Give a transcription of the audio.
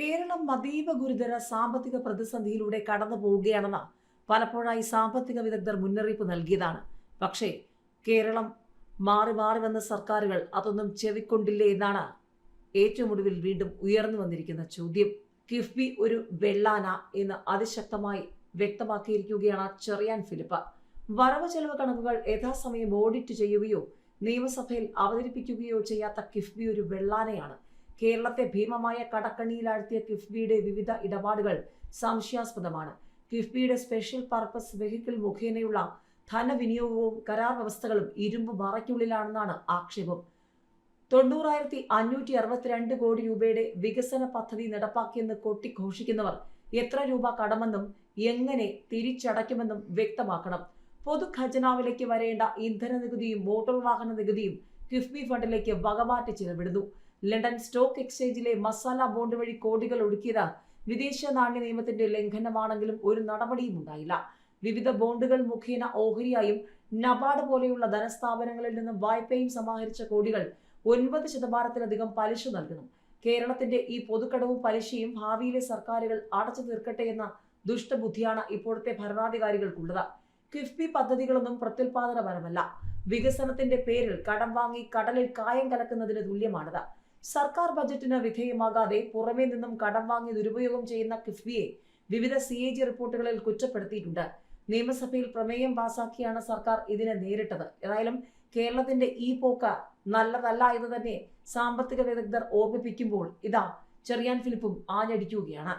കേരളം അതീവ ഗുരുതര സാമ്പത്തിക പ്രതിസന്ധിയിലൂടെ കടന്നു പോവുകയാണെന്ന് പലപ്പോഴായി സാമ്പത്തിക വിദഗ്ധർ മുന്നറിയിപ്പ് നൽകിയതാണ്. പക്ഷേ കേരളം മാറി മാറി വന്ന സർക്കാരുകൾ അതൊന്നും ചെവിക്കൊണ്ടില്ലേ എന്നാണ് ഏറ്റവും ഒടുവിൽ വീണ്ടും ഉയർന്നു വന്നിരിക്കുന്ന ചോദ്യം. കിഫ്ബി ഒരു വെള്ളാന എന്ന് അതിശക്തമായി വ്യക്തമാക്കിയിരിക്കുകയാണ് ചെറിയാൻ ഫിലിപ്പ്. വരവ് ചെലവ് കണക്കുകൾ യഥാസമയം ഓഡിറ്റ് ചെയ്യുകയോ നിയമസഭയിൽ അവതരിപ്പിക്കുകയോ ചെയ്യാത്ത കിഫ്ബി ഒരു വെള്ളാനയാണ്. കേരളത്തെ ഭീമമായ കടക്കണിയിലാഴ്ത്തിയ കിഫ്ബിയുടെ വിവിധ ഇടപാടുകൾ സംശയാസ്പദമാണ്. കിഫ്ബിയുടെ സ്പെഷ്യൽ പർപ്പസ് വെഹിക്കിൾ മുഖേനയുള്ള ധനവിനിയോഗവും കരാർ വ്യവസ്ഥകളും ഇരുമ്പ് മറയ്ക്കുള്ളിലാണെന്നാണ് ആക്ഷേപം. തൊണ്ണൂറായിരത്തി അഞ്ഞൂറ്റി അറുപത്തിരണ്ട് കോടി രൂപയുടെ വികസന പദ്ധതി നടപ്പാക്കിയെന്ന് കൊട്ടിഘോഷിക്കുന്നവർ എത്ര രൂപ കടമെന്നും എങ്ങനെ തിരിച്ചടയ്ക്കുമെന്നും വ്യക്തമാക്കണം. പൊതു ഖജനാവിലേക്ക് വരേണ്ട ഇന്ധന നികുതിയും മോട്ടോർ വാഹന നികുതിയും കിഫ്ബി ഫണ്ടിലേക്ക് വകമാറ്റി ചിലവിടുന്നു. ലണ്ടൻ സ്റ്റോക്ക് എക്സ്ചേഞ്ചിലെ മസാല ബോണ്ട് വഴി കോടികൾ ഒടുക്കിയത് വിദേശ നാണ്യ നിയമത്തിന്റെ ലംഘനമാണെങ്കിലും ഒരു നടപടിയും ഉണ്ടായില്ല. വിവിധ ബോണ്ടുകൾ മുഖേന ഓഹരിയായും നബാർഡ് പോലെയുള്ള ധനസ്ഥാപനങ്ങളിൽ നിന്നും വായ്പയും സമാഹരിച്ച കോടികൾ ഒൻപത് ശതമാനത്തിലധികം പലിശ നൽകുന്നു. കേരളത്തിന്റെ ഈ പൊതുക്കടവും പലിശയും ഭാവിയിലെ സർക്കാരുകൾ അടച്ചു തീർക്കട്ടെ എന്ന ദുഷ്ടബുദ്ധിയാണ് ഇപ്പോഴത്തെ ഭരണാധികാരികൾക്കുള്ളത്. കിഫ്ബി പദ്ധതികളൊന്നും പ്രത്യുൽപാദനപരമല്ല. വികസനത്തിന്റെ പേരിൽ കടം വാങ്ങി കടലിൽ കായം കലക്കുന്നതിന് തുല്യമാണിത്. സർക്കാർ ബജറ്റിന് വിധേയമാകാതെ പുറമേ നിന്നും കടം വാങ്ങി ദുരുപയോഗം ചെയ്യുന്ന കിഫ്ബിയെ വിവിധ സി എ ജി റിപ്പോർട്ടുകളിൽ കുറ്റപ്പെടുത്തിയിട്ടുണ്ട്. നിയമസഭയിൽ പ്രമേയം പാസാക്കിയാണ് സർക്കാർ ഇതിനെ നേരിട്ടത്. ഏതായാലും കേരളത്തിന്റെ ഈ പോക്ക നല്ലതല്ല എന്ന് തന്നെ സാമ്പത്തിക വിദഗ്ധർ ഓർമ്മിപ്പിക്കുമ്പോൾ ഇതാ ചെറിയാൻ ഫിലിപ്പും ആഞ്ഞടിക്കുകയാണ്.